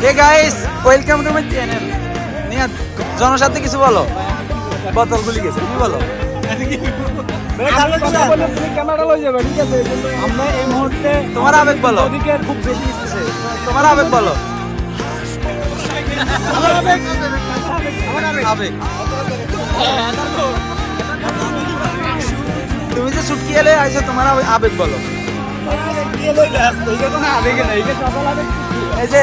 Hey guys welcome to my channel Nihat জনসাথে কিছু বলো। বোতল গুলি গেছে তুমি বলো। আমরা এই মুহূর্তে তোমার আবেগ বলো। খুব বেশি তোমার আবেগ বলো। তুমি যে ছুটকি এলে আইছো তোমার আবে- আবেগ বলো। এই যে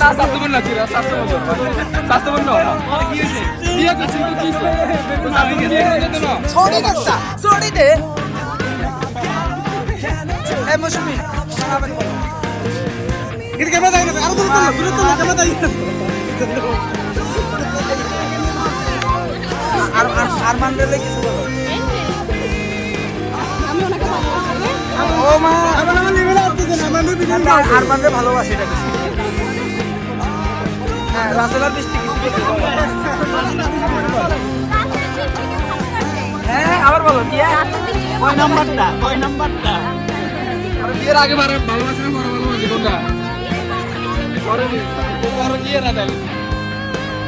না না। ছড়ি ছড়ি দে। এ মৌসুমি আরও দূর করো দূর করো ক্যামেরা দাই আর আর আর মানলে কিছু বলো। ওনাকে ভালোবাসি ও মা আমার আমার লেভেল আসতেছে না আমার লেভেল আর মানলে ভালোবাসি এটা কিছু হ্যাঁ রাসেলার বৃষ্টি কিছু হ্যাঁ আবার বলো কি কয় নাম্বারটা কয় নাম্বারটা। বিয়ের আগে বারে ভালোবাসে না পরে ভালোবাসে কোনটা? পরে পরে গিয়ে না তাহলে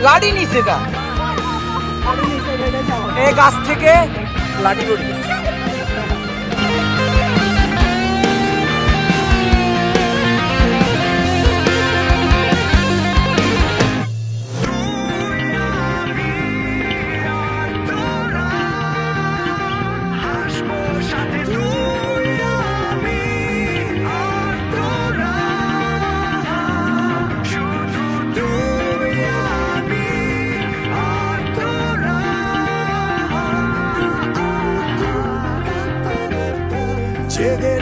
লাডি নিচে গা। এই গাছ থেকে লাডি পড়ি Cheguei